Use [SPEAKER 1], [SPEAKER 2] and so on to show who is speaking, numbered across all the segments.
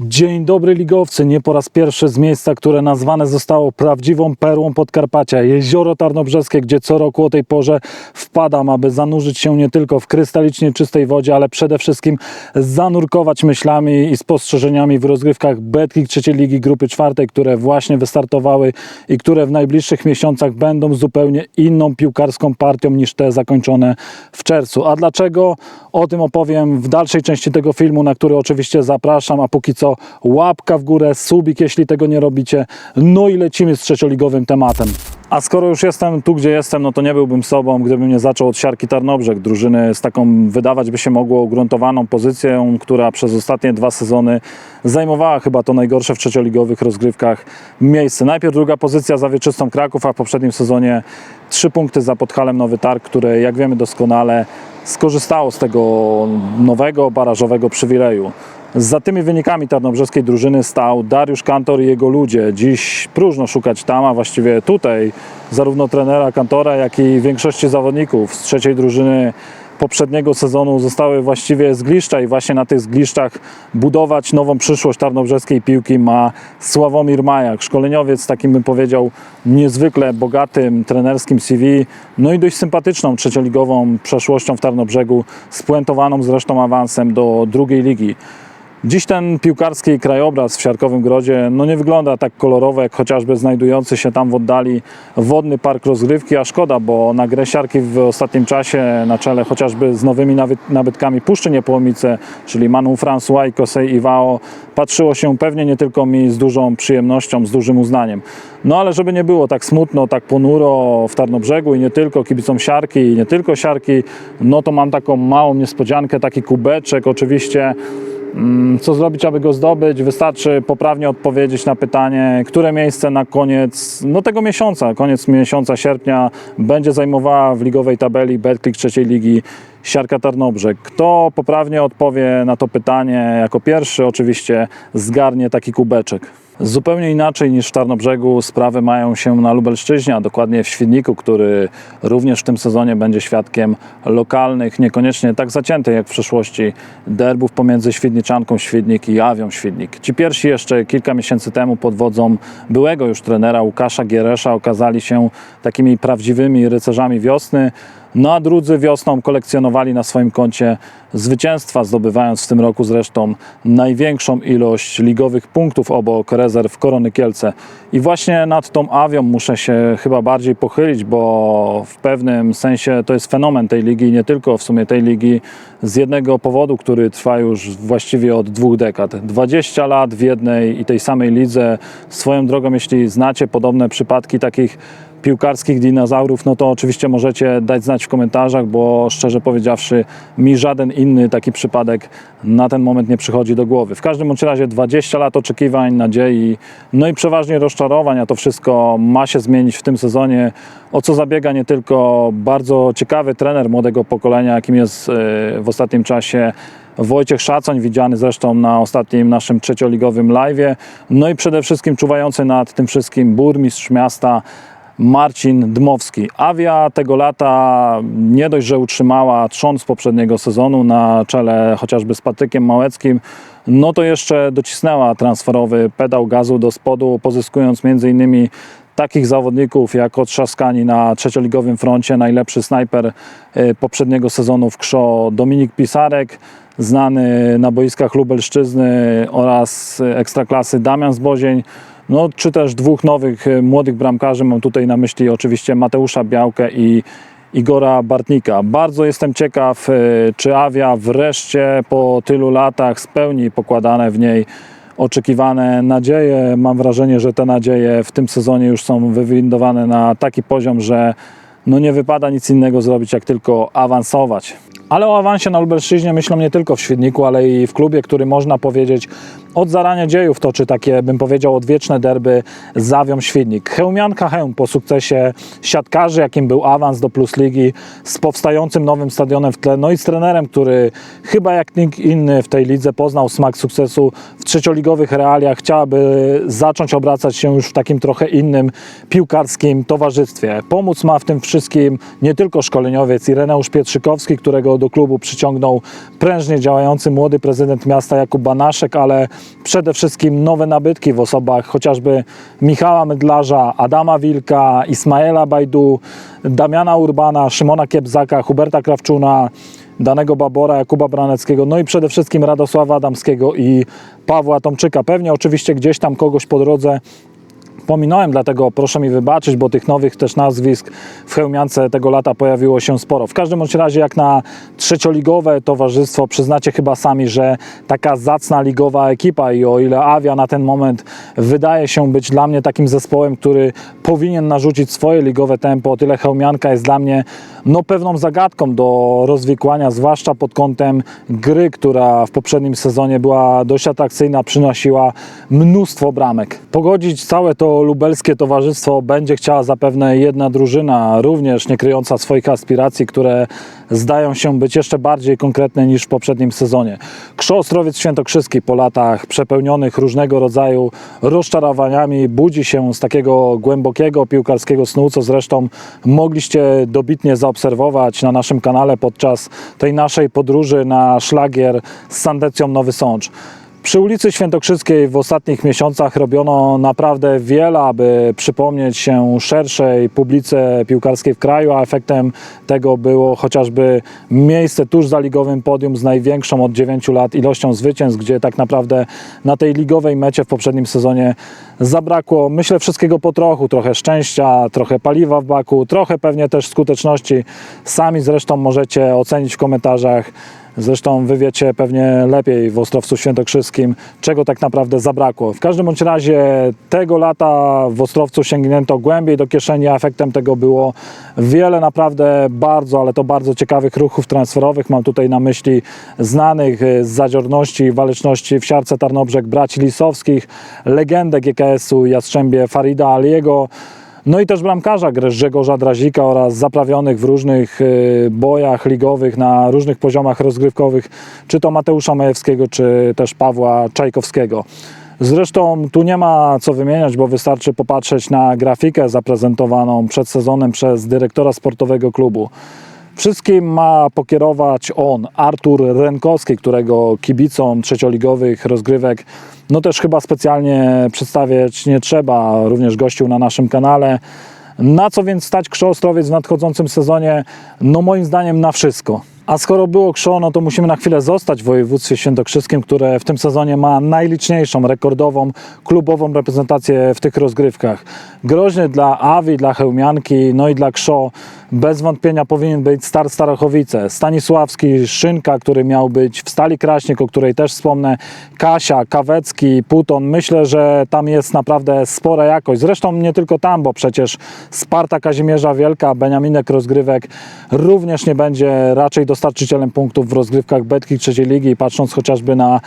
[SPEAKER 1] Dzień dobry ligowcy, nie po raz pierwszy z miejsca, które nazwane zostało prawdziwą perłą Podkarpacia, jezioro Tarnobrzeskie, gdzie co roku o tej porze wpadam, aby zanurzyć się nie tylko w krystalicznie czystej wodzie, ale przede wszystkim zanurkować myślami i spostrzeżeniami w rozgrywkach Betkick trzeciej ligi grupy czwartej, które właśnie wystartowały i które w najbliższych miesiącach będą zupełnie inną piłkarską partią niż te zakończone w czerwcu. A dlaczego? O tym opowiem w dalszej części tego filmu, na który oczywiście zapraszam, a póki co łapka w górę, subik, jeśli tego nie robicie. No i lecimy z trzecioligowym tematem. A skoro już jestem tu, gdzie jestem, no to nie byłbym sobą, gdybym nie zaczął od siarki Tarnobrzeg, drużyny z taką, wydawać by się mogło, ugruntowaną pozycją, która przez ostatnie dwa sezony zajmowała chyba to najgorsze w trzecioligowych rozgrywkach miejsce. Najpierw druga pozycja za Wieczystą Kraków, a w poprzednim sezonie trzy punkty za Podhalem Nowy Targ, które jak wiemy doskonale skorzystało z tego nowego barażowego przywileju. Za tymi wynikami tarnobrzeskiej drużyny stał Dariusz Kantor i jego ludzie. Dziś próżno szukać tam, a właściwie tutaj zarówno trenera Kantora, jak i większości zawodników z trzeciej drużyny poprzedniego sezonu zostały właściwie zgliszcza i właśnie na tych zgliszczach budować nową przyszłość tarnobrzeskiej piłki ma Sławomir Majak, szkoleniowiec takim bym powiedział niezwykle bogatym trenerskim CV, no i dość sympatyczną trzecioligową przeszłością w Tarnobrzegu, spuentowaną zresztą awansem do drugiej ligi. Dziś ten piłkarski krajobraz w Siarkowym Grodzie no nie wygląda tak kolorowo jak chociażby znajdujący się tam w oddali wodny park rozgrywki, a szkoda, bo na grę siarki w ostatnim czasie na czele chociażby z nowymi nabytkami Puszczy Niepołomice, czyli Manu François i Kosei Iwao, patrzyło się pewnie nie tylko mi z dużą przyjemnością, z dużym uznaniem. No ale żeby nie było tak smutno, tak ponuro w Tarnobrzegu i nie tylko kibicom siarki i nie tylko siarki, no to mam taką małą niespodziankę, taki kubeczek oczywiście Co zrobić, aby go zdobyć? Wystarczy poprawnie odpowiedzieć na pytanie, które miejsce na koniec no, tego miesiąca, koniec miesiąca sierpnia będzie zajmowała w ligowej tabeli Betclick trzeciej ligi Siarka Tarnobrzeg. Kto poprawnie odpowie na to pytanie jako pierwszy, oczywiście zgarnie taki kubeczek. Zupełnie inaczej niż w Tarnobrzegu sprawy mają się na Lubelszczyźnie, a dokładnie w Świdniku, który również w tym sezonie będzie świadkiem lokalnych, niekoniecznie tak zaciętych jak w przeszłości derbów pomiędzy Świdniczanką Świdnik i Awią Świdnik. Ci pierwsi jeszcze kilka miesięcy temu pod wodzą byłego już trenera Łukasza Gieresza okazali się takimi prawdziwymi rycerzami wiosny, no a drudzy wiosną kolekcjonowali na swoim koncie zwycięstwa, zdobywając w tym roku zresztą największą ilość ligowych punktów obok rezerw Korony Kielce. I właśnie nad tą awią muszę się chyba bardziej pochylić, bo w pewnym sensie to jest fenomen tej ligi, nie tylko w sumie tej ligi, z jednego powodu, który trwa już właściwie od dwóch dekad. 20 lat w jednej i tej samej lidze. Swoją drogą, jeśli znacie podobne przypadki takich piłkarskich dinozaurów, no to oczywiście możecie dać znać w komentarzach, bo szczerze powiedziawszy, mi żaden inny taki przypadek na ten moment nie przychodzi do głowy. W każdym bądź razie 20 lat oczekiwań, nadziei, no i przeważnie rozczarowań, a to wszystko ma się zmienić w tym sezonie, o co zabiega nie tylko bardzo ciekawy trener młodego pokolenia, jakim jest e, w ostatnim czasie Wojciech Szacoń, widziany zresztą na ostatnim naszym trzecioligowym live'ie, no i przede wszystkim czuwający nad tym wszystkim burmistrz miasta Marcin Dmowski. Awia tego lata nie dość, że utrzymała trząs z poprzedniego sezonu na czele chociażby z Patrykiem Małeckim, no to jeszcze docisnęła transferowy pedał gazu do spodu, pozyskując innymi takich zawodników jak Otrzaskani na trzecioligowym froncie, najlepszy snajper e, poprzedniego sezonu w Krzo Dominik Pisarek, znany na boiskach Lubelszczyzny oraz Ekstraklasy Damian Zbozień, no, czy też dwóch nowych e, młodych bramkarzy, mam tutaj na myśli oczywiście Mateusza Białkę i Igora Bartnika. Bardzo jestem ciekaw, e, czy Awia wreszcie po tylu latach spełni pokładane w niej oczekiwane nadzieje. Mam wrażenie, że te nadzieje w tym sezonie już są wywindowane na taki poziom, że no nie wypada nic innego zrobić, jak tylko awansować. Ale o awansie na Lubelszczyźnie myślą nie tylko w Świdniku, ale i w klubie, który można powiedzieć od zarania dziejów toczy takie, bym powiedział, odwieczne derby Zawią Świdnik. Chełmianka Chełm po sukcesie siatkarzy, jakim był awans do Plus Ligi, z powstającym nowym stadionem w tle, no i z trenerem, który chyba jak nikt inny w tej lidze poznał smak sukcesu w trzecioligowych realiach, chciałaby zacząć obracać się już w takim trochę innym piłkarskim towarzystwie. Pomóc ma w tym wszystkim nie tylko szkoleniowiec Ireneusz Pietrzykowski, którego do klubu przyciągnął prężnie działający młody prezydent miasta Jakub Banaszek, ale przede wszystkim nowe nabytki w osobach chociażby Michała Mydlarza, Adama Wilka, Ismaela Bajdu, Damiana Urbana, Szymona Kiebzaka, Huberta Krawczuna, Danego Babora, Jakuba Braneckiego, no i przede wszystkim Radosława Adamskiego i Pawła Tomczyka. Pewnie oczywiście gdzieś tam kogoś po drodze pominąłem, dlatego proszę mi wybaczyć, bo tych nowych też nazwisk w Chełmiance tego lata pojawiło się sporo. W każdym razie jak na trzecioligowe towarzystwo przyznacie chyba sami, że taka zacna ligowa ekipa i o ile Avia na ten moment wydaje się być dla mnie takim zespołem, który powinien narzucić swoje ligowe tempo, o tyle Chełmianka jest dla mnie no pewną zagadką do rozwikłania, zwłaszcza pod kątem gry, która w poprzednim sezonie była dość atrakcyjna, przynosiła mnóstwo bramek. Pogodzić całe to lubelskie towarzystwo będzie chciała zapewne jedna drużyna, również nie kryjąca swoich aspiracji, które zdają się być jeszcze bardziej konkretne niż w poprzednim sezonie. Krzą Ostrowiec Świętokrzyski po latach przepełnionych różnego rodzaju rozczarowaniami budzi się z takiego głębokiego piłkarskiego snu, co zresztą mogliście dobitnie zaobserwować na naszym kanale podczas tej naszej podróży na szlagier z Sandecją Nowy Sącz. Przy ulicy Świętokrzyskiej w ostatnich miesiącach robiono naprawdę wiele, aby przypomnieć się szerszej publice piłkarskiej w kraju, a efektem tego było chociażby miejsce tuż za ligowym podium z największą od 9 lat ilością zwycięstw, gdzie tak naprawdę na tej ligowej mecie w poprzednim sezonie zabrakło, myślę, wszystkiego po trochu, trochę szczęścia, trochę paliwa w baku, trochę pewnie też skuteczności. Sami zresztą możecie ocenić w komentarzach. Zresztą wy wiecie pewnie lepiej w Ostrowcu Świętokrzyskim, czego tak naprawdę zabrakło. W każdym bądź razie tego lata w Ostrowcu sięgnięto głębiej do kieszeni, a efektem tego było wiele naprawdę bardzo, ale to bardzo ciekawych ruchów transferowych. Mam tutaj na myśli znanych z zadziorności i waleczności w siarce Tarnobrzeg braci Lisowskich, legendę GKS-u Jastrzębie Farida Aliego, no i też bramkarza Grzegorza Drazika oraz zaprawionych w różnych y, bojach ligowych na różnych poziomach rozgrywkowych, czy to Mateusza Majewskiego, czy też Pawła Czajkowskiego. Zresztą tu nie ma co wymieniać, bo wystarczy popatrzeć na grafikę zaprezentowaną przed sezonem przez dyrektora sportowego klubu. Wszystkim ma pokierować on, Artur Renkowski, którego kibicom trzecioligowych rozgrywek no też chyba specjalnie przedstawiać nie trzeba, również gościł na naszym kanale. Na co więc stać Ostrowiec w nadchodzącym sezonie? No moim zdaniem na wszystko. A skoro było Krzo, no to musimy na chwilę zostać w województwie świętokrzyskim, które w tym sezonie ma najliczniejszą, rekordową, klubową reprezentację w tych rozgrywkach. Groźny dla Awi, dla Chełmianki, no i dla Krzo bez wątpienia powinien być Star Starochowice. Stanisławski, Szynka, który miał być w Stali Kraśnik, o której też wspomnę, Kasia, Kawecki, Puton. Myślę, że tam jest naprawdę spora jakość. Zresztą nie tylko tam, bo przecież Sparta Kazimierza Wielka, Beniaminek Rozgrywek również nie będzie raczej dostarczycielem punktów w rozgrywkach Betki trzeciej ligi, patrząc chociażby na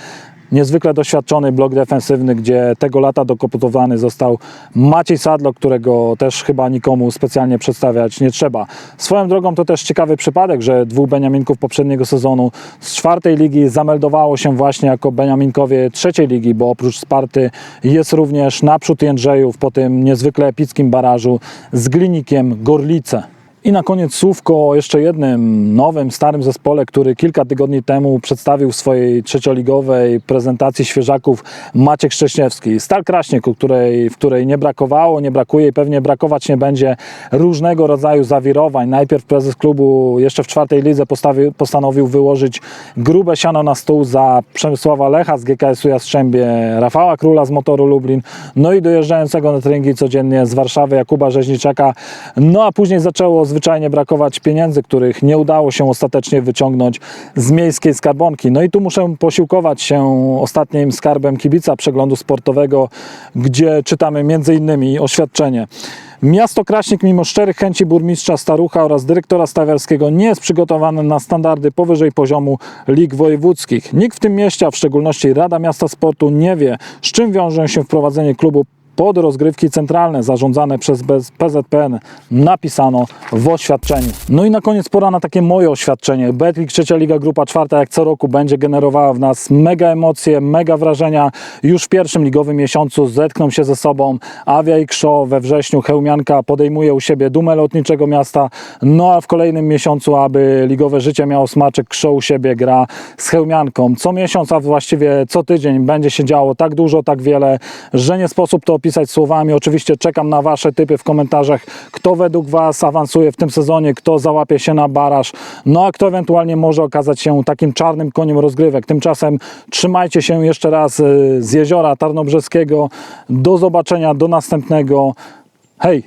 [SPEAKER 1] niezwykle doświadczony blok defensywny, gdzie tego lata dokoputowany został Maciej Sadlo, którego też chyba nikomu specjalnie przedstawiać nie trzeba. Swoją drogą to też ciekawy przypadek, że dwóch Beniaminków poprzedniego sezonu z czwartej ligi zameldowało się właśnie jako Beniaminkowie trzeciej ligi, bo oprócz Sparty jest również naprzód Jędrzejów po tym niezwykle epickim barażu z Glinikiem Gorlice. I na koniec słówko o jeszcze jednym nowym, starym zespole, który kilka tygodni temu przedstawił w swojej trzecioligowej prezentacji świeżaków Maciek Szcześniewski. Stal Kraśnik, której, w której nie brakowało, nie brakuje i pewnie brakować nie będzie różnego rodzaju zawirowań. Najpierw prezes klubu jeszcze w czwartej lidze postawił, postanowił wyłożyć grube siano na stół za Przemysława Lecha z GKS-u Jastrzębie, Rafała Króla z Motoru Lublin, no i dojeżdżającego na treningi codziennie z Warszawy Jakuba Rzeźniczaka. No a później zaczęło zwyczajnie brakować pieniędzy, których nie udało się ostatecznie wyciągnąć z miejskiej skarbonki. No i tu muszę posiłkować się ostatnim skarbem kibica przeglądu sportowego, gdzie czytamy innymi oświadczenie. Miasto Kraśnik mimo szczerych chęci burmistrza Starucha oraz dyrektora stawiarskiego nie jest przygotowane na standardy powyżej poziomu lig wojewódzkich. Nikt w tym mieście, a w szczególności Rada Miasta Sportu nie wie, z czym wiąże się wprowadzenie klubu pod rozgrywki centralne zarządzane przez PZPN napisano w oświadczeniu. No i na koniec pora na takie moje oświadczenie. Betlik trzecia liga grupa czwarta jak co roku będzie generowała w nas mega emocje, mega wrażenia. Już w pierwszym ligowym miesiącu zetkną się ze sobą Awia i Krzo we wrześniu Chełmianka podejmuje u siebie dumę lotniczego miasta. No a w kolejnym miesiącu, aby ligowe życie miało smaczek, Krzo u siebie gra z Chełmianką. Co miesiąc, a właściwie co tydzień będzie się działo tak dużo, tak wiele, że nie sposób to opisać słowami. Oczywiście czekam na Wasze typy w komentarzach, kto według Was awansuje w tym sezonie, kto załapie się na baraż, no a kto ewentualnie może okazać się takim czarnym koniem rozgrywek. Tymczasem trzymajcie się jeszcze raz y, z jeziora Tarnobrzeskiego. Do zobaczenia, do następnego. Hej!